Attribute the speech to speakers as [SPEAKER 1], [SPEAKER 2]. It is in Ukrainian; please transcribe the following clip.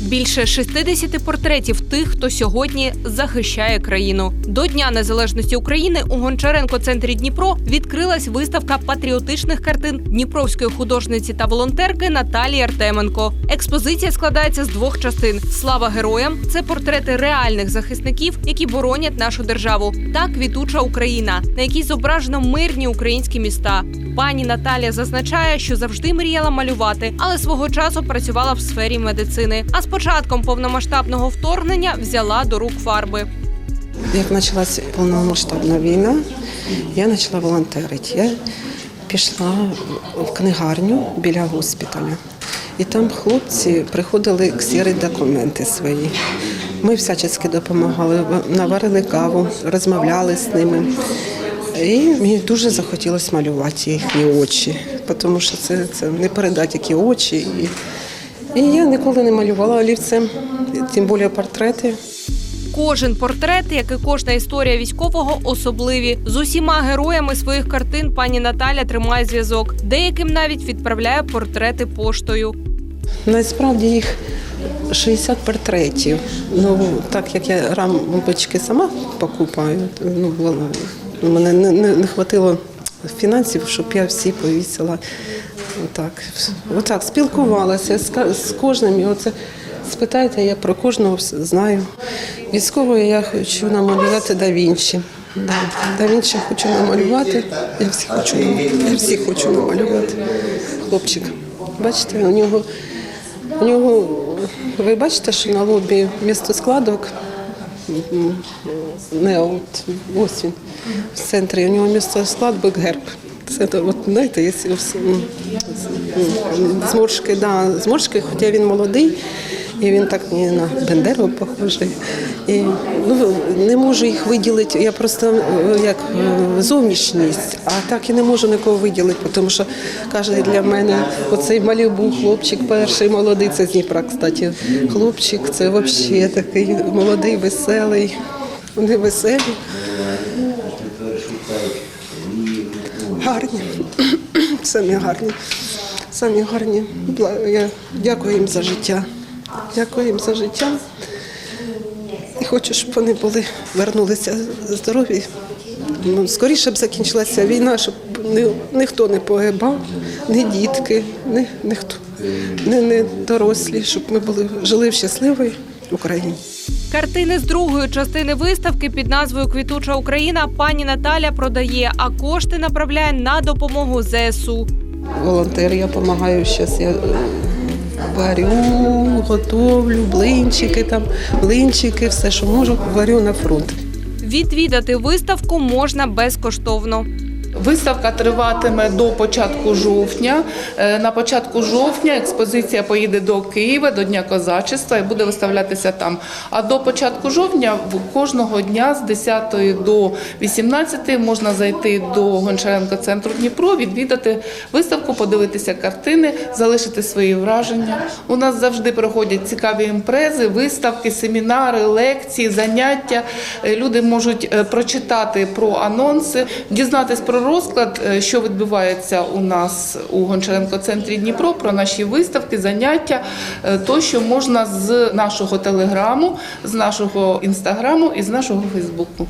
[SPEAKER 1] Більше 60 портретів тих, хто сьогодні захищає країну. До Дня Незалежності України у Гончаренко центрі Дніпро відкрилась виставка патріотичних картин дніпровської художниці та волонтерки Наталії Артеменко. Експозиція складається з двох частин: Слава героям це портрети реальних захисників, які боронять нашу державу, та квітуча Україна, на якій зображено мирні українські міста. Пані Наталія зазначає, що завжди мріяла малювати, але свого часу працювала в сфері медицини. А з початком повномасштабного вторгнення взяла до рук фарби.
[SPEAKER 2] Як почалася повномасштабна війна, я почала волонтерити. Я пішла в книгарню біля госпіталя. І там хлопці приходили ксірити документи свої. Ми всячески допомагали, наварили каву, розмовляли з ними. І мені дуже захотілося малювати їхні очі, тому що це, це не передати які очі. І, і я ніколи не малювала олівцем, тим більше портрети.
[SPEAKER 1] Кожен портрет, як і кожна історія військового, особливі. З усіма героями своїх картин пані Наталя тримає зв'язок. Деяким навіть відправляє портрети поштою.
[SPEAKER 2] Насправді їх 60 портретів. Ну так як я рамочки сама покупаю, ну мене не, не, не хватило фінансів, щоб я всі повісила. Отак, отак спілкувалася з, з кожним. І оце спитайте, я про кожного знаю. Військовою я хочу намалювати да Вінчі. Да, да Вінчі хочу намалювати. Я всі хочу, я всі хочу намалювати. Хлопчик. Бачите, у нього у нього, ви бачите, що на лобі місто складок, не от, ось він, в центрі, у нього місто складок герб. Це от, знаєте, є зморшки, да, зморшки, хоча він молодий, і він так мені на Бендеру похожий. І, ну, не можу їх виділити, я просто е, як е, зовнішність, а так і не можу нікого виділити, тому що каже для мене оцей Малібу, хлопчик перший молодий, це з Дніпра, кстати. Хлопчик, це взагалі такий молодий, веселий. Вони веселі, гарні, самі гарні, самі гарні. Я дякую їм за життя. Дякую їм за життя. І хочу, щоб вони були, вернулися здорові. Ну, Скоріше б закінчилася війна, щоб ні, ніхто не погибав, ні дітки, ні, ніхто, ні, ні дорослі, щоб ми були, жили в щасливій Україні.
[SPEAKER 1] Картини з другої частини виставки під назвою Квітуча Україна пані Наталя продає, а кошти направляє на допомогу ЗСУ.
[SPEAKER 2] Волонтер, я допомагаю зараз. Я варю, готовлю, блинчики, там, блинчики, все, що можу, варю на фронт.
[SPEAKER 1] Відвідати виставку можна безкоштовно.
[SPEAKER 3] Виставка триватиме до початку жовтня. Е, На початку жовтня експозиція поїде до Києва до Дня козачества і буде виставлятися там. А до початку жовтня кожного дня з 10 до 18 можна зайти до Гончаренко центру Дніпро, відвідати виставку, подивитися картини, залишити свої враження. У нас завжди проходять цікаві імпрези, виставки, семінари, лекції, заняття. Е, Люди можуть е, прочитати про анонси, дізнатись про розклад, е, що відбувається у нас у Гончаренко центрі Дніпро, про наші виставки, заняття, то тощо можна з нашого телеграму, з нашого інстаграму і з нашого Фейсбуку.